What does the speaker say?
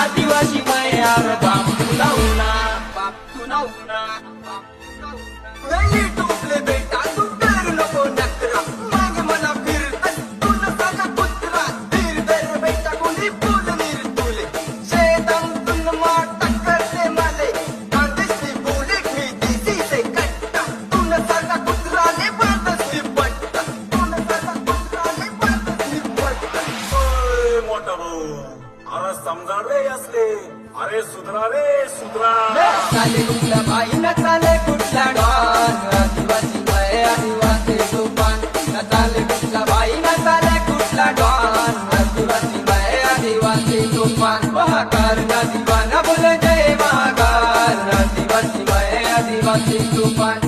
आदिवासी माया ఉంటావు అలా సమజాలే असले. अरे सुधरा रे सुधरा. चाले कुठला बाई ना चाले कुठला डॉन. आदिवासी बाय आदिवासी तुफान कुठला बाई ना चाले कुठला डॉन. आदिवासी बाय आदिवासी तुफान महाकार ना दिवाना बोल जय महाकार. आदिवासी बाय आदिवासी तुफान